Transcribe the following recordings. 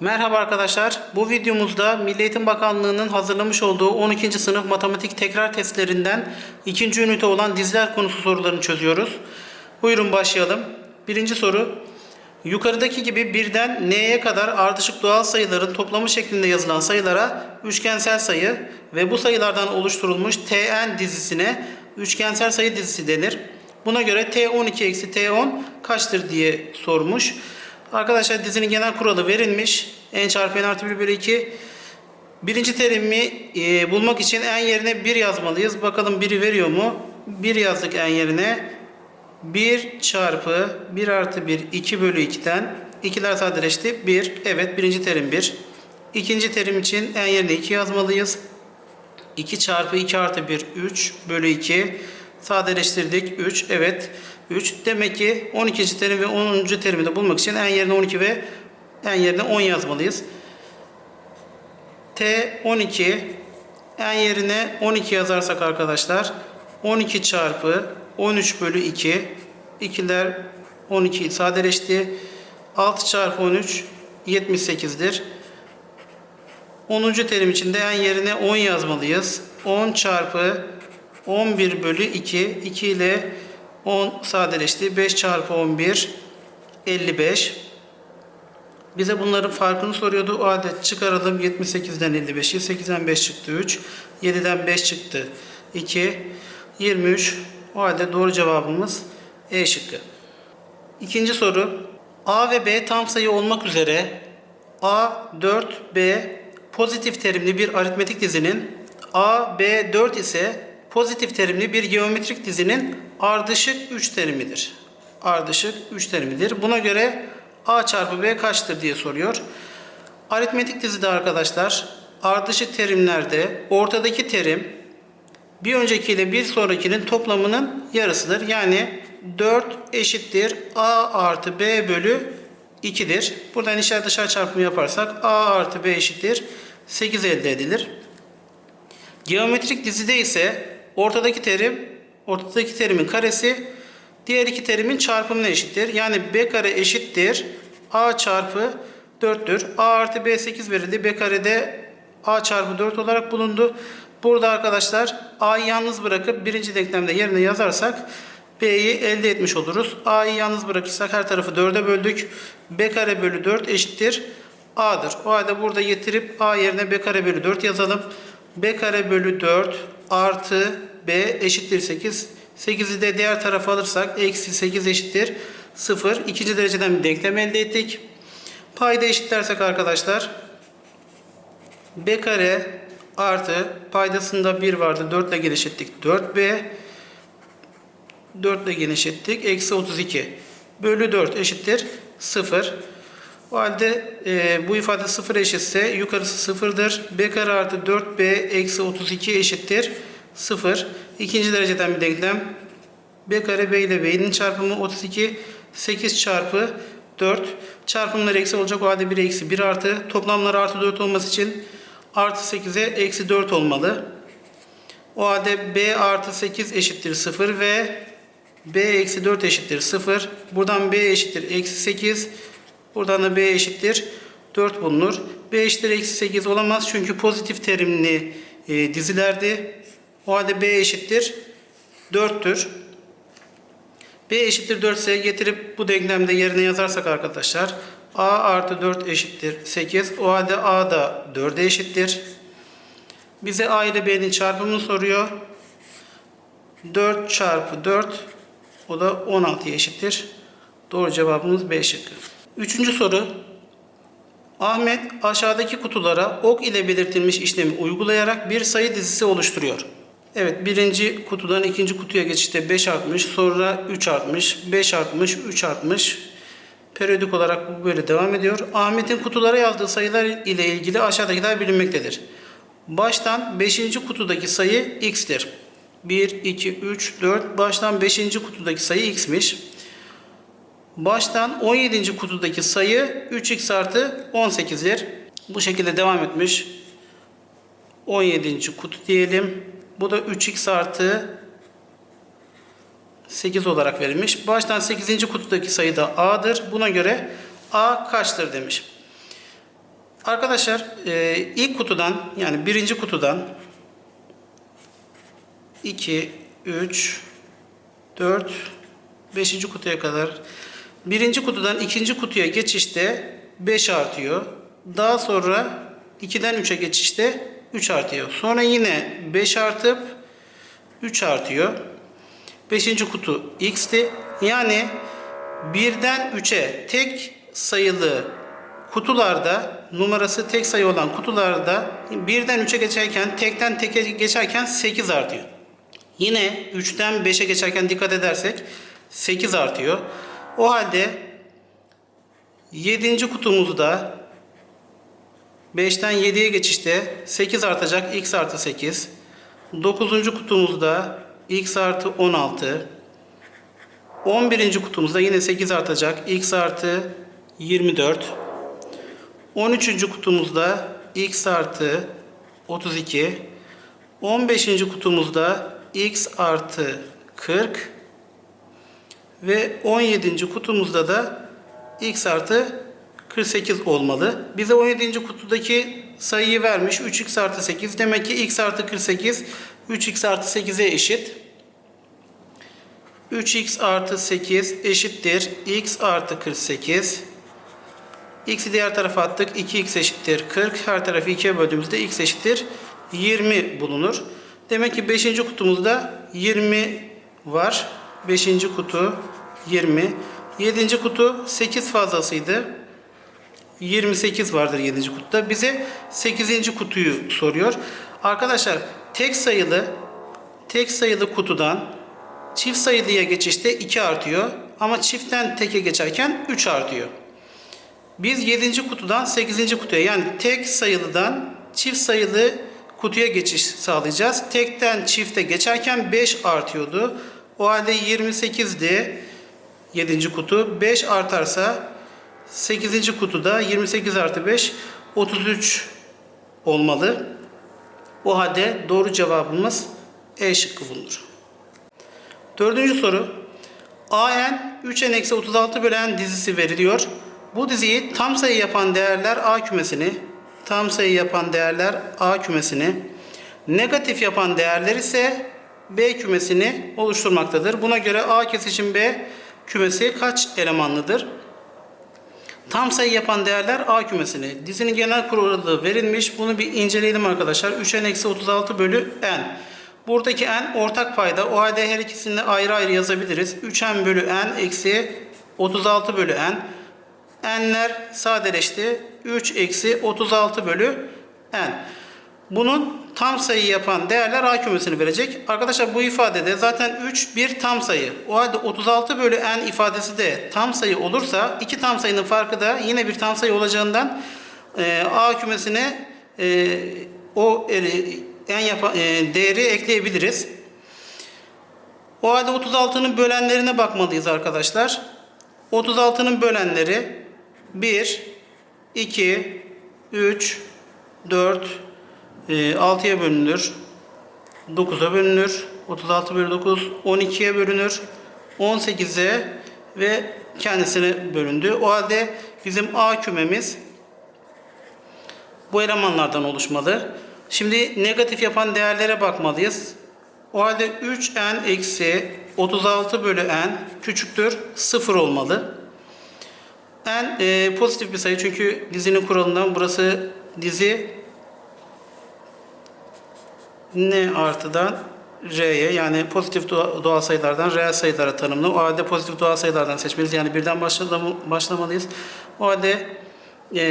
Merhaba arkadaşlar. Bu videomuzda Milli Eğitim Bakanlığı'nın hazırlamış olduğu 12. sınıf matematik tekrar testlerinden ikinci ünite olan diziler konusu sorularını çözüyoruz. Buyurun başlayalım. Birinci soru. Yukarıdaki gibi birden n'ye kadar ardışık doğal sayıların toplamı şeklinde yazılan sayılara üçgensel sayı ve bu sayılardan oluşturulmuş tn dizisine üçgensel sayı dizisi denir. Buna göre t12 eksi t10 kaçtır diye sormuş. Arkadaşlar dizinin genel kuralı verilmiş. n çarpı n artı 1 bölü 2. Birinci terimi e, bulmak için n yerine 1 yazmalıyız. Bakalım 1'i veriyor mu? 1 yazdık n yerine. 1 çarpı 1 artı 1 2 bölü 2'den 2'ler sadeleşti. 1. Evet birinci terim 1. İkinci terim için n yerine 2 yazmalıyız. 2 çarpı 2 artı 1 3 bölü 2 sadeleştirdik 3 evet 3 demek ki 12. terim ve 10. terimi de bulmak için n yerine 12 ve n yerine 10 yazmalıyız. T 12 n yerine 12 yazarsak arkadaşlar 12 çarpı 13 bölü 2 ikiler 12 sadeleşti 6 çarpı 13 78'dir. 10. terim için de n yerine 10 yazmalıyız. 10 çarpı 11 bölü 2. 2 ile 10 sadeleşti. 5 çarpı 11 55. Bize bunların farkını soruyordu. O halde çıkaralım. 78'den 55'i. 8'den 5 çıktı 3. 7'den 5 çıktı 2. 23. O halde doğru cevabımız E şıkkı. İkinci soru. A ve B tam sayı olmak üzere A, 4, B pozitif terimli bir aritmetik dizinin A, B, 4 ise pozitif terimli bir geometrik dizinin ardışık 3 terimidir. Ardışık 3 terimidir. Buna göre A çarpı B kaçtır diye soruyor. Aritmetik dizide arkadaşlar ardışık terimlerde ortadaki terim bir önceki ile bir sonrakinin toplamının yarısıdır. Yani 4 eşittir A artı B bölü 2'dir. Buradan içer dışarı çarpımı yaparsak A artı B eşittir 8 elde edilir. Geometrik dizide ise ortadaki terim ortadaki terimin karesi diğer iki terimin çarpımına eşittir. Yani B kare eşittir A çarpı 4'tür. A artı B 8 verildi. B karede A çarpı 4 olarak bulundu. Burada arkadaşlar A'yı yalnız bırakıp birinci denklemde yerine yazarsak B'yi elde etmiş oluruz. A'yı yalnız bırakırsak her tarafı 4'e böldük. B kare bölü 4 eşittir A'dır. O halde burada getirip A yerine B kare bölü 4 yazalım. B kare bölü 4 artı B eşittir 8. 8'i de diğer tarafa alırsak eksi 8 eşittir 0. İkinci dereceden bir denklem elde ettik. Payda eşitlersek arkadaşlar B kare artı paydasında 1 vardı 4 ile genişlettik 4B 4 ile genişlettik eksi 32 bölü 4 eşittir 0. O halde e, bu ifade 0 eşitse yukarısı 0'dır. B kare artı 4B eksi 32 eşittir 0. İkinci dereceden bir denklem. B kare B ile B'nin çarpımı 32. 8 çarpı 4. Çarpımlar eksi olacak. O halde 1 eksi 1 artı. Toplamları artı 4 olması için artı 8'e eksi 4 olmalı. O halde B artı 8 eşittir 0 ve B eksi 4 eşittir 0. Buradan B eşittir eksi 8. Buradan da B eşittir 4 bulunur. B eşittir eksi 8 olamaz çünkü pozitif terimli e, dizilerdi. O halde B eşittir 4'tür. B eşittir 4 ise getirip bu denklemde yerine yazarsak arkadaşlar A artı 4 eşittir 8. O halde A da 4'e eşittir. Bize A ile B'nin çarpımını soruyor. 4 çarpı 4 o da 16'ya eşittir. Doğru cevabımız B şıkkı. Üçüncü soru. Ahmet aşağıdaki kutulara ok ile belirtilmiş işlemi uygulayarak bir sayı dizisi oluşturuyor. Evet birinci kutudan ikinci kutuya geçişte 5 artmış, sonra 3 artmış, 5 artmış, 3 artmış. Periyodik olarak bu böyle devam ediyor. Ahmet'in kutulara yazdığı sayılar ile ilgili aşağıdakiler bilinmektedir. Baştan 5. kutudaki sayı x'tir. 1, 2, 3, 4. Baştan 5. kutudaki sayı x'miş. Baştan 17. kutudaki sayı 3x artı 18'dir. Bu şekilde devam etmiş. 17. kutu diyelim. Bu da 3x artı 8 olarak verilmiş. Baştan 8. kutudaki sayı da a'dır. Buna göre a kaçtır demiş. Arkadaşlar e, ilk kutudan yani birinci kutudan 2, 3, 4, 5. kutuya kadar birinci kutudan ikinci kutuya geçişte 5 artıyor. Daha sonra 2'den 3'e geçişte 3 artıyor. Sonra yine 5 artıp 3 artıyor. 5. kutu x'ti. Yani 1'den 3'e tek sayılı kutularda numarası tek sayı olan kutularda 1'den 3'e geçerken tekten teke geçerken 8 artıyor. Yine 3'ten 5'e geçerken dikkat edersek 8 artıyor. O halde 7. kutumuzda 5'ten 7'ye geçişte 8 artacak x artı 8. 9. kutumuzda x artı 16. 11. kutumuzda yine 8 artacak x artı 24. 13. kutumuzda x artı 32. 15. kutumuzda x artı 40 ve 17. kutumuzda da x artı 48 olmalı. Bize 17. kutudaki sayıyı vermiş 3x artı 8. Demek ki x artı 48 3x artı 8'e eşit. 3x artı 8 eşittir x artı 48. X'i diğer tarafa attık. 2x eşittir 40. Her tarafı 2'ye böldüğümüzde x eşittir 20 bulunur. Demek ki 5. kutumuzda 20 var. 5. kutu 20. 7. kutu 8 fazlasıydı. 28 vardır 7. kutuda. Bize 8. kutuyu soruyor. Arkadaşlar tek sayılı tek sayılı kutudan çift sayılıya geçişte 2 artıyor. Ama çiftten teke geçerken 3 artıyor. Biz 7. kutudan 8. kutuya yani tek sayılıdan çift sayılı kutuya geçiş sağlayacağız. Tekten çifte geçerken 5 artıyordu. O halde 28'di 7. kutu. 5 artarsa 8. kutuda 28 artı 5 33 olmalı. O halde doğru cevabımız E şıkkı bulunur. Dördüncü soru. AN 3n-36 bölen dizisi veriliyor. Bu diziyi tam sayı yapan değerler A kümesini, tam sayı yapan değerler A kümesini, negatif yapan değerler ise B kümesini oluşturmaktadır. Buna göre A kesişim B kümesi kaç elemanlıdır? Tam sayı yapan değerler A kümesini. Dizinin genel kuralı verilmiş. Bunu bir inceleyelim arkadaşlar. 3n-36 bölü n. Buradaki n ortak payda. O halde her ikisini de ayrı ayrı yazabiliriz. 3n bölü n eksi 36 bölü n. n'ler sadeleşti. 3 eksi 36 bölü n. Bunun tam sayı yapan değerler A kümesini verecek. Arkadaşlar bu ifadede zaten 3 bir tam sayı. O halde 36 bölü n ifadesi de tam sayı olursa iki tam sayının farkı da yine bir tam sayı olacağından e, A kümesine e, o e, n yapa, e, değeri ekleyebiliriz. O halde 36'nın bölenlerine bakmalıyız arkadaşlar. 36'nın bölenleri 1, 2, 3, 4, 6'ya bölünür. 9'a bölünür. 36 bölü 9 12'ye bölünür. 18'e ve kendisine bölündü. O halde bizim A kümemiz bu elemanlardan oluşmalı. Şimdi negatif yapan değerlere bakmalıyız. O halde 3n eksi 36 bölü n küçüktür 0 olmalı. n e, pozitif bir sayı çünkü dizinin kuralından burası dizi n artıdan r'ye yani pozitif doğal sayılardan reel sayılara tanımlı. O halde pozitif doğal sayılardan seçmeliyiz. Yani birden başlamalıyız. O halde e,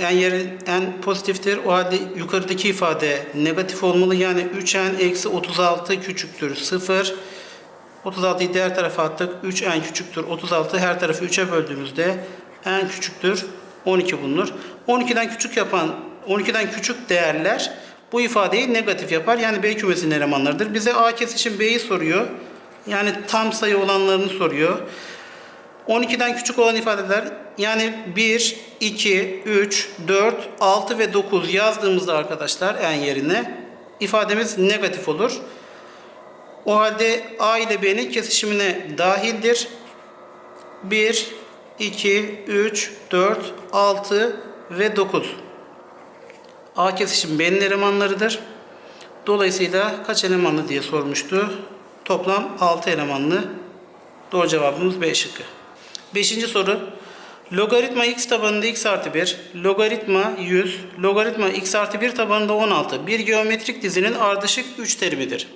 en yeri en pozitiftir. O halde yukarıdaki ifade negatif olmalı. Yani 3n eksi 36 küçüktür 0. 36'yı diğer tarafa attık. 3n küçüktür 36. Her tarafı 3'e böldüğümüzde n küçüktür 12 bulunur. 12'den küçük yapan 12'den küçük değerler bu ifadeyi negatif yapar. Yani B kümesinin elemanlarıdır. Bize A kesişim B'yi soruyor. Yani tam sayı olanlarını soruyor. 12'den küçük olan ifadeler yani 1, 2, 3, 4, 6 ve 9 yazdığımızda arkadaşlar en yerine ifademiz negatif olur. O halde A ile B'nin kesişimine dahildir. 1, 2, 3, 4, 6 ve 9. A kesişim B'nin elemanlarıdır. Dolayısıyla kaç elemanlı diye sormuştu. Toplam 6 elemanlı. Doğru cevabımız B şıkkı. Beşinci soru. Logaritma x tabanında x artı 1, logaritma 100, logaritma x artı 1 tabanında 16 bir geometrik dizinin ardışık 3 terimidir.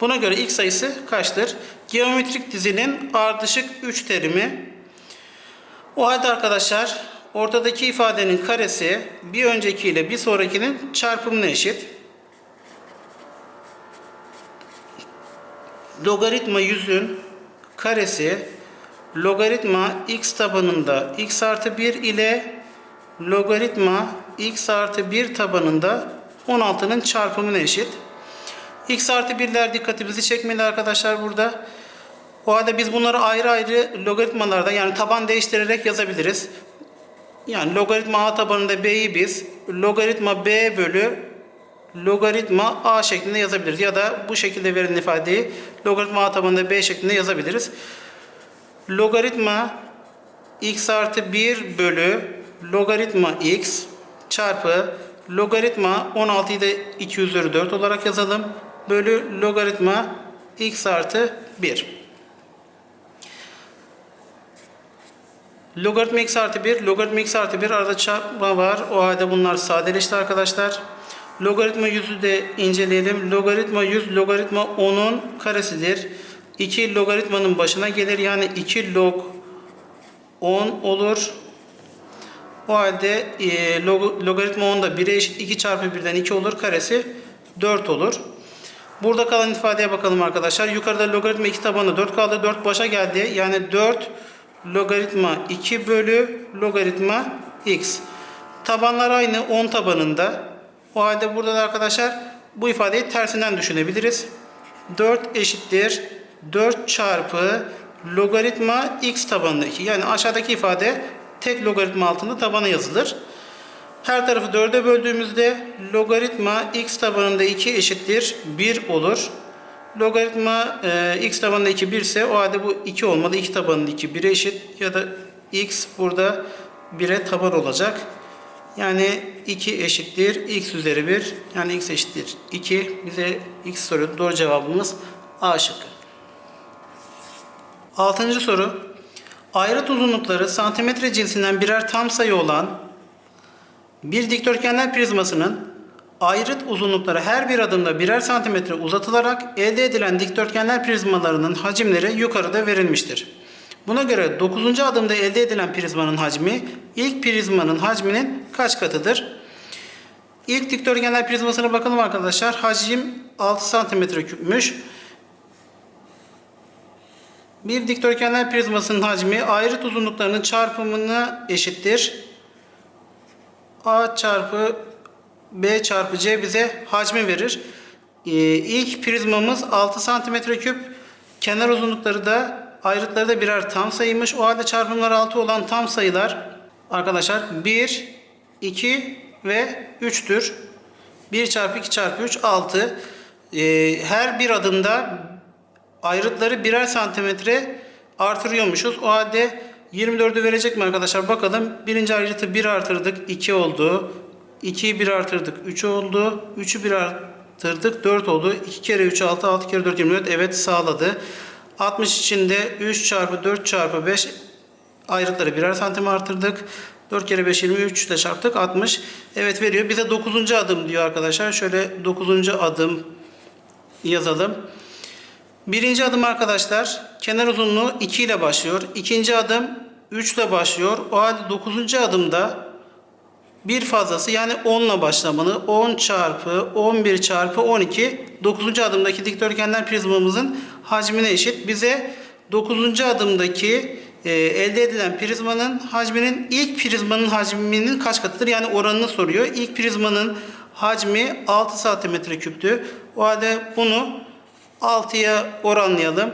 Buna göre x sayısı kaçtır? Geometrik dizinin ardışık 3 terimi. O halde arkadaşlar ortadaki ifadenin karesi bir önceki ile bir sonrakinin çarpımına eşit. Logaritma 100'ün karesi logaritma x tabanında x artı 1 ile logaritma x artı 1 tabanında 16'nın çarpımına eşit. x artı 1'ler dikkatimizi çekmeli arkadaşlar burada. O halde biz bunları ayrı ayrı logaritmalarda yani taban değiştirerek yazabiliriz. Yani logaritma a tabanında b'yi biz logaritma b bölü logaritma a şeklinde yazabiliriz. Ya da bu şekilde verilen ifadeyi logaritma a tabanında b şeklinde yazabiliriz. Logaritma x artı 1 bölü logaritma x çarpı logaritma 16'yı da 2 üzeri 4 olarak yazalım. Bölü logaritma x artı 1. Logaritma x artı 1, logaritma x artı 1 arada çarpma var. O halde bunlar sadeleşti arkadaşlar. Logaritma 100'ü de inceleyelim. Logaritma 100, logaritma 10'un karesidir. 2 logaritmanın başına gelir. Yani 2 log 10 olur. O halde e, log, logaritma 10 da 1'e eşit 2 çarpı 1'den 2 olur. Karesi 4 olur. Burada kalan ifadeye bakalım arkadaşlar. Yukarıda logaritma 2 tabanı 4 kaldı. 4 başa geldi. Yani 4 logaritma 2 bölü logaritma x. Tabanlar aynı 10 tabanında. O halde burada da arkadaşlar bu ifadeyi tersinden düşünebiliriz. 4 eşittir 4 çarpı logaritma x tabanındaki yani aşağıdaki ifade tek logaritma altında tabana yazılır. Her tarafı 4'e böldüğümüzde logaritma x tabanında 2 eşittir 1 olur. Logaritma e, x tabanında 2 1 ise o halde bu 2 olmalı. 2 tabanında 2 1'e eşit ya da x burada 1'e taban olacak. Yani 2 eşittir x üzeri 1 yani x eşittir 2 bize x soruyor. Doğru cevabımız A şıkkı. Altıncı soru. Ayrıt uzunlukları santimetre cinsinden birer tam sayı olan bir dikdörtgenler prizmasının ayrıt uzunlukları her bir adımda birer santimetre uzatılarak elde edilen dikdörtgenler prizmalarının hacimleri yukarıda verilmiştir. Buna göre 9. adımda elde edilen prizmanın hacmi ilk prizmanın hacminin kaç katıdır? İlk dikdörtgenler prizmasına bakalım arkadaşlar. Hacim 6 santimetre küpmüş. Bir dikdörtgenler prizmasının hacmi ayrıt uzunluklarının çarpımına eşittir. A çarpı B çarpı C bize hacmi verir. Ee, ilk prizmamız 6 santimetre küp. Kenar uzunlukları da ayrıtları da birer tam sayıymış. O halde çarpımları 6 olan tam sayılar arkadaşlar 1, 2 ve 3'tür. 1 çarpı 2 çarpı 3 6. Ee, her bir adımda ayrıtları birer santimetre artırıyormuşuz. O halde 24'ü verecek mi arkadaşlar? Bakalım. Birinci ayrıtı 1 artırdık. 2 oldu. 2'yi 1 artırdık. 3 oldu. 3'ü 1 artırdık. 4 oldu. 2 kere 3 6. 6 kere 4 24. Evet sağladı. 60 içinde 3 çarpı 4 çarpı 5 ayrıtları birer santim artırdık. 4 kere 5 23 ile çarptık 60. Evet veriyor. Bize 9. adım diyor arkadaşlar. Şöyle 9. adım yazalım. Birinci adım arkadaşlar kenar uzunluğu 2 ile başlıyor. İkinci adım 3 ile başlıyor. O halde 9. adımda bir fazlası yani 10 ile başlamalı. 10 çarpı 11 çarpı 12 9. adımdaki dikdörtgenler prizmamızın hacmine eşit. Bize 9. adımdaki e, elde edilen prizmanın hacminin ilk prizmanın hacminin kaç katıdır? Yani oranını soruyor. İlk prizmanın hacmi 6 santimetre küptü. O halde bunu 6'ya oranlayalım.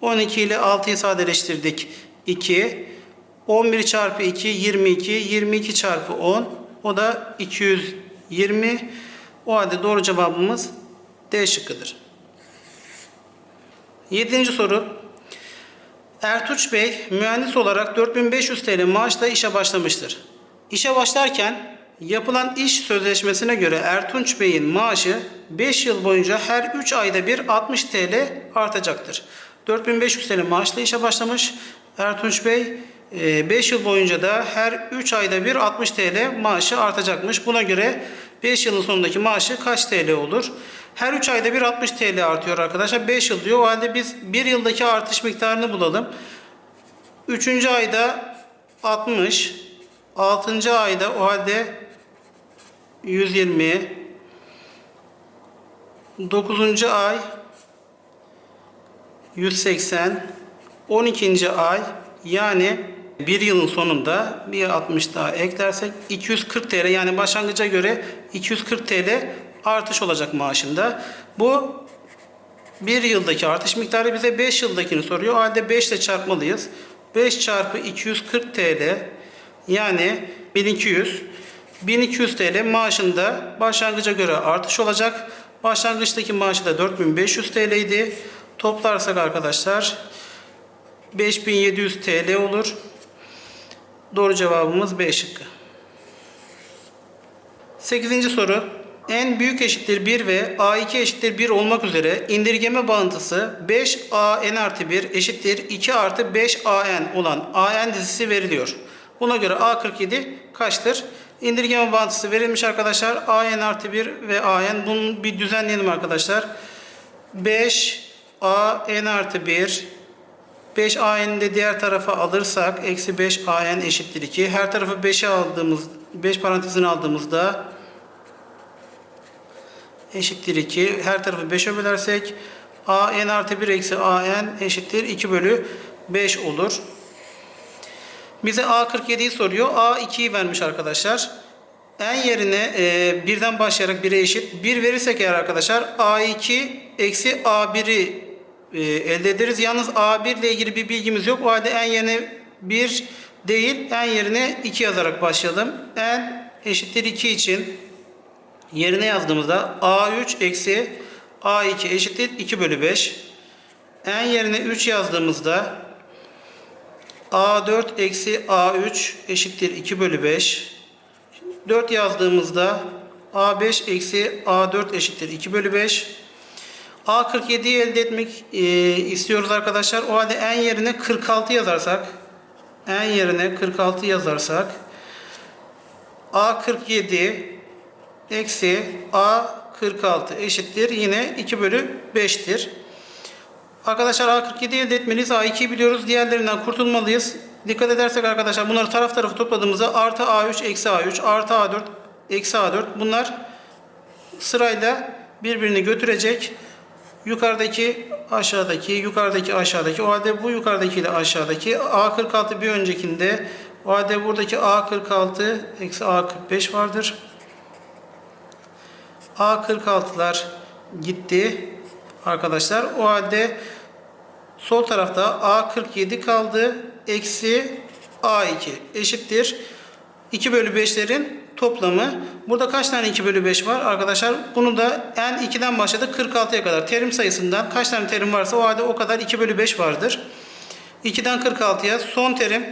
12 ile 6'yı sadeleştirdik. 2. 11 çarpı 2 22. 22 çarpı 10. O da 220. O halde doğru cevabımız D şıkkıdır. 7. soru. Ertuğ Bey mühendis olarak 4500 TL maaşla işe başlamıştır. İşe başlarken yapılan iş sözleşmesine göre Ertunç Bey'in maaşı 5 yıl boyunca her 3 ayda bir 60 TL artacaktır. 4500 TL maaşla işe başlamış Ertunç Bey. 5 yıl boyunca da her 3 ayda bir 60 TL maaşı artacakmış. Buna göre 5 yılın sonundaki maaşı kaç TL olur? Her 3 ayda bir 60 TL artıyor arkadaşlar. 5 yıl diyor. O halde biz 1 yıldaki artış miktarını bulalım. 3. ayda 60, 6. ayda o halde 120, 9. ay 180, 12. ay yani bir yılın sonunda bir 60 daha eklersek 240 TL yani başlangıca göre 240 TL artış olacak maaşında. Bu bir yıldaki artış miktarı bize 5 yıldakini soruyor. O halde 5 ile çarpmalıyız. 5 çarpı 240 TL yani 1200. 1200 TL maaşında başlangıca göre artış olacak. Başlangıçtaki maaşı da 4500 TL idi. Toplarsak arkadaşlar 5700 TL olur. Doğru cevabımız B şıkkı. 8. soru. En büyük eşittir 1 ve A2 eşittir 1 olmak üzere indirgeme bağıntısı 5AN artı 1 eşittir 2 artı 5AN olan AN dizisi veriliyor. Buna göre A47 kaçtır? İndirgeme bağıntısı verilmiş arkadaşlar. AN artı 1 ve AN. Bunu bir düzenleyelim arkadaşlar. 5 AN artı 1 5 AN'i de diğer tarafa alırsak eksi 5 AN eşittir 2. Her tarafı 5'e aldığımız 5 parantezini aldığımızda eşittir 2. Her tarafı 5'e bölersek AN artı 1 eksi AN eşittir 2 bölü 5 olur. Bize A47'yi soruyor. A2'yi vermiş arkadaşlar. En yerine e, birden başlayarak 1'e eşit. 1 verirsek eğer arkadaşlar A2 eksi A1'i e, elde ederiz. Yalnız A1 ile ilgili bir bilgimiz yok. O halde en yerine 1 değil en yerine 2 yazarak başlayalım. En eşittir 2 için yerine yazdığımızda A3 eksi A2 eşittir 2 bölü 5. En yerine 3 yazdığımızda A4 eksi A3 eşittir 2 bölü 5. 4 yazdığımızda A5 eksi A4 eşittir 2 bölü 5. A47'yi elde etmek e, istiyoruz arkadaşlar. O halde en yerine 46 yazarsak en yerine 46 yazarsak A47 eksi A46 eşittir. Yine 2 bölü 5'tir. Arkadaşlar A47'yi elde etmeliyiz. A2'yi biliyoruz. Diğerlerinden kurtulmalıyız. Dikkat edersek arkadaşlar bunları taraf tarafı topladığımızda artı A3 eksi A3 artı A4 eksi A4 bunlar sırayla birbirini götürecek. Yukarıdaki aşağıdaki, yukarıdaki aşağıdaki. O halde bu yukarıdaki ile aşağıdaki. A46 bir öncekinde. O halde buradaki A46 eksi A45 vardır. A46'lar gitti arkadaşlar. O halde sol tarafta A47 kaldı. Eksi A2 eşittir. 2 bölü 5'lerin toplamı. Burada kaç tane 2 bölü 5 var arkadaşlar? Bunu da en 2'den başladık 46'ya kadar. Terim sayısından kaç tane terim varsa o halde o kadar 2 bölü 5 vardır. 2'den 46'ya son terim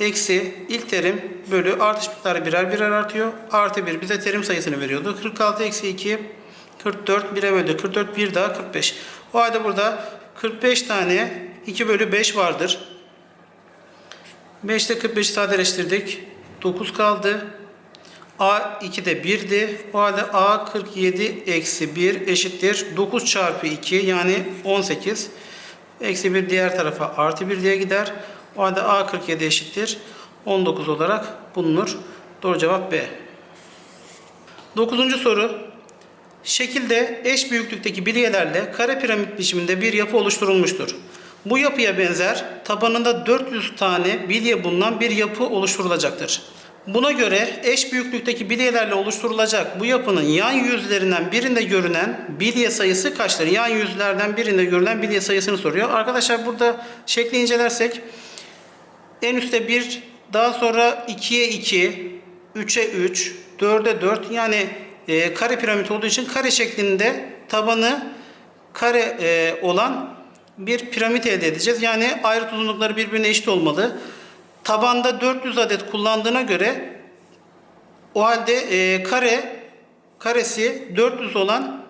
eksi ilk terim bölü artış miktarı birer birer artıyor. Artı 1 bize terim sayısını veriyordu. 46 eksi 2 44 1'e böldü. 44 1 daha 45. O halde burada 45 tane 2 bölü 5 vardır. 5'te 45'i sadeleştirdik. 9 kaldı. A2 de 1'di. O halde A47 eksi 1 eşittir. 9 çarpı 2 yani 18. Eksi 1 diğer tarafa artı 1 diye gider. O halde A47 eşittir. 19 olarak bulunur. Doğru cevap B. 9. soru. Şekilde eş büyüklükteki bilyelerle kare piramit biçiminde bir yapı oluşturulmuştur. Bu yapıya benzer tabanında 400 tane bilye bulunan bir yapı oluşturulacaktır. Buna göre eş büyüklükteki bilyelerle oluşturulacak bu yapının yan yüzlerinden birinde görünen bilye sayısı kaçtır? Yan yüzlerden birinde görülen bilye sayısını soruyor. Arkadaşlar burada şekli incelersek en üstte 1, daha sonra 2'ye 2, 3'e 3, 4'e 4 yani e, kare piramit olduğu için kare şeklinde tabanı kare e, olan bir piramit elde edeceğiz. Yani ayrıt uzunlukları birbirine eşit olmalı. Tabanda 400 adet kullandığına göre O halde e, kare karesi 400 olan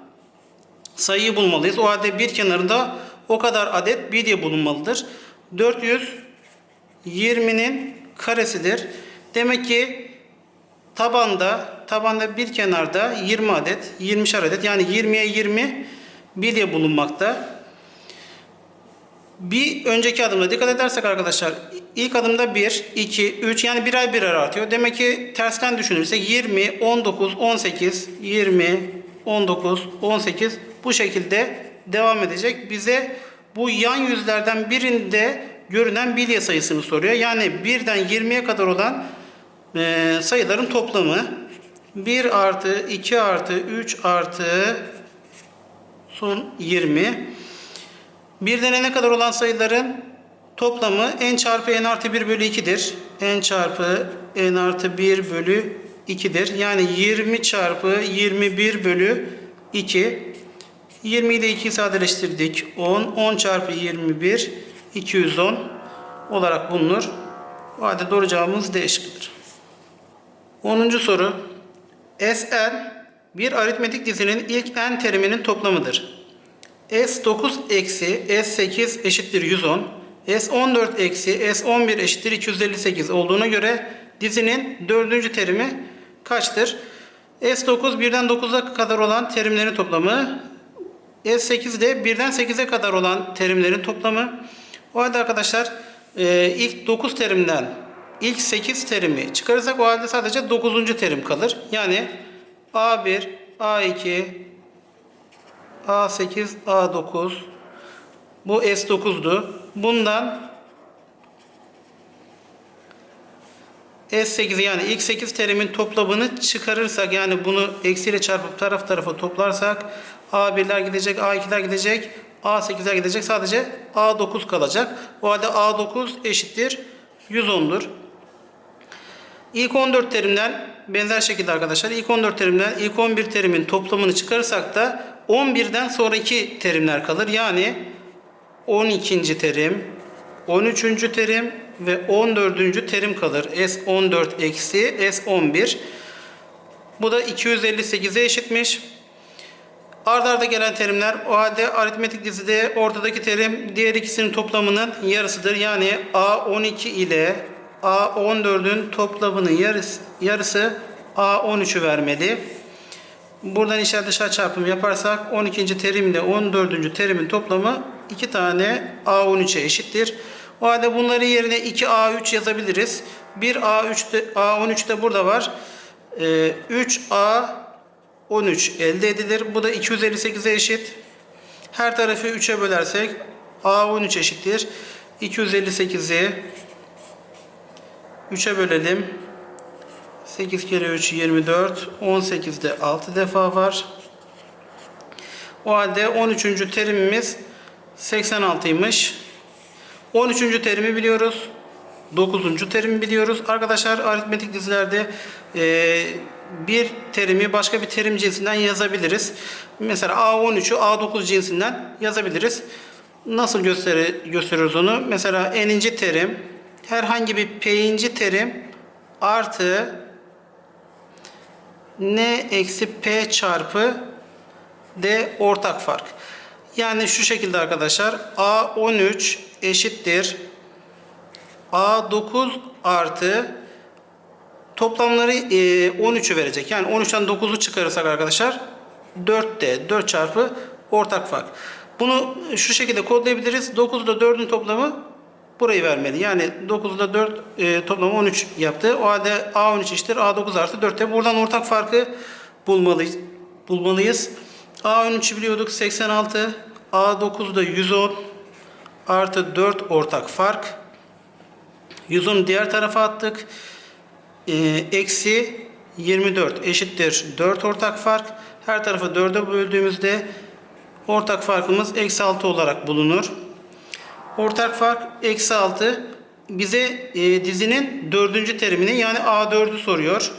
sayıyı bulmalıyız. O halde bir kenarında o kadar adet bilye bulunmalıdır. 420'nin karesidir. Demek ki tabanda tabanda bir kenarda 20 adet, 20'şer adet yani 20'ye 20 bilye bulunmakta. Bir önceki adımda dikkat edersek arkadaşlar ilk adımda 1, 2, 3 yani birer birer artıyor. Demek ki tersten düşünürsek 20, 19, 18, 20, 19, 18 bu şekilde devam edecek. Bize bu yan yüzlerden birinde görünen bilye sayısını soruyor. Yani birden 20'ye kadar olan e, sayıların toplamı 1 artı 2 artı 3 artı son 20. Birden ne kadar olan sayıların toplamı n çarpı n artı 1 bölü 2'dir. n çarpı n artı 1 bölü 2'dir. Yani 20 çarpı 21 bölü 2. 20 ile 2'yi sadeleştirdik. 10. 10 çarpı 21 210 olarak bulunur. O halde doğru cevabımız D şıkkıdır. 10. soru. Sn bir aritmetik dizinin ilk n teriminin toplamıdır. S9 eksi S8 eşittir 110. S14 eksi S11 eşittir 258 olduğuna göre dizinin dördüncü terimi kaçtır? S9 birden 9'a kadar olan terimlerin toplamı. S8 de birden 8'e kadar olan terimlerin toplamı. O halde arkadaşlar e, ilk 9 terimden ilk 8 terimi çıkarırsak o halde sadece 9. terim kalır. Yani A1, A2, A8, A9 bu S9'du. Bundan S8'i yani ilk 8 terimin toplamını çıkarırsak yani bunu eksiyle çarpıp taraf tarafa toplarsak A1'ler gidecek, A2'ler gidecek, A8'ler gidecek. Sadece A9 kalacak. O halde A9 eşittir 110'dur. İlk 14 terimden benzer şekilde arkadaşlar ilk 14 terimden ilk 11 terimin toplamını çıkarırsak da 11'den sonraki terimler kalır. Yani 12. terim, 13. terim ve 14. terim kalır. S14 eksi S11. Bu da 258'e eşitmiş. Arda arda gelen terimler o halde aritmetik dizide ortadaki terim diğer ikisinin toplamının yarısıdır. Yani A12 ile A14'ün toplamının yarısı, yarısı A13'ü vermeli. Buradan içer dışarı çarpım yaparsak 12. terim ile 14. terimin toplamı 2 tane A13'e eşittir. O halde bunları yerine 2A3 yazabiliriz. 1A3'te A13 de burada var. Ee, 3A13 elde edilir. Bu da 258'e eşit. Her tarafı 3'e bölersek A13 eşittir. 258'i 3'e bölelim. 8 kere 3 24. 18'de 6 defa var. O halde 13. terimimiz 86'ymış. 13. terimi biliyoruz. 9. terimi biliyoruz. Arkadaşlar aritmetik dizilerde e, bir terimi başka bir terim cinsinden yazabiliriz. Mesela A13'ü A9 cinsinden yazabiliriz. Nasıl gösteri, gösteriyoruz onu? Mesela n'inci terim herhangi bir p'inci terim artı n eksi p çarpı d ortak fark. Yani şu şekilde arkadaşlar A13 eşittir A9 artı toplamları 13'ü verecek. Yani 13'ten 9'u çıkarırsak arkadaşlar 4D 4 çarpı ortak fark. Bunu şu şekilde kodlayabiliriz. 9 ile 4'ün toplamı burayı vermeli. Yani 9 ile 4 e, toplamı 13 yaptı. O halde A13 eşittir A9 artı 4'te. Buradan ortak farkı bulmalıyız. bulmalıyız. A13'ü biliyorduk 86. A9'da 110 artı 4 ortak fark. 110'u diğer tarafa attık. E, eksi 24 eşittir 4 ortak fark. Her tarafı 4'e böldüğümüzde ortak farkımız eksi 6 olarak bulunur. Ortak fark eksi 6 bize e, dizinin dördüncü terimini yani A4'ü soruyor.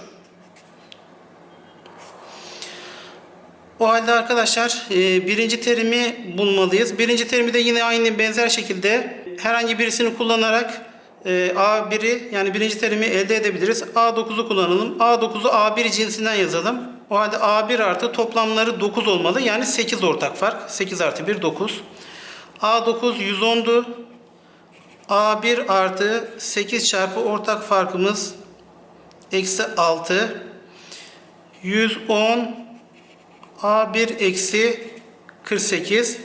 O halde arkadaşlar e, birinci terimi bulmalıyız. Birinci terimi de yine aynı benzer şekilde herhangi birisini kullanarak e, A1'i yani birinci terimi elde edebiliriz. A9'u kullanalım. A9'u A1 cinsinden yazalım. O halde A1 artı toplamları 9 olmalı. Yani 8 ortak fark. 8 artı 1 9. A9 110'du. A1 artı 8 çarpı ortak farkımız eksi 6. 110 A1 eksi 48.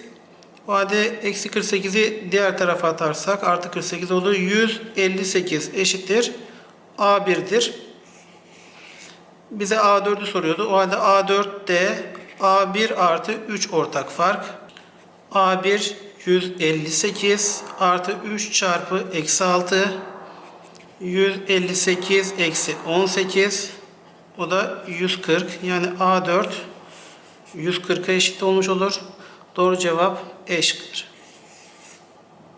O halde eksi 48'i diğer tarafa atarsak artı 48 olur. 158 eşittir. A1'dir. Bize A4'ü soruyordu. O halde A4'de A1 artı 3 ortak fark. A1 158 artı 3 çarpı eksi 6 158 eksi 18 o da 140 yani A4 140'a eşit olmuş olur. Doğru cevap E şıkkıdır.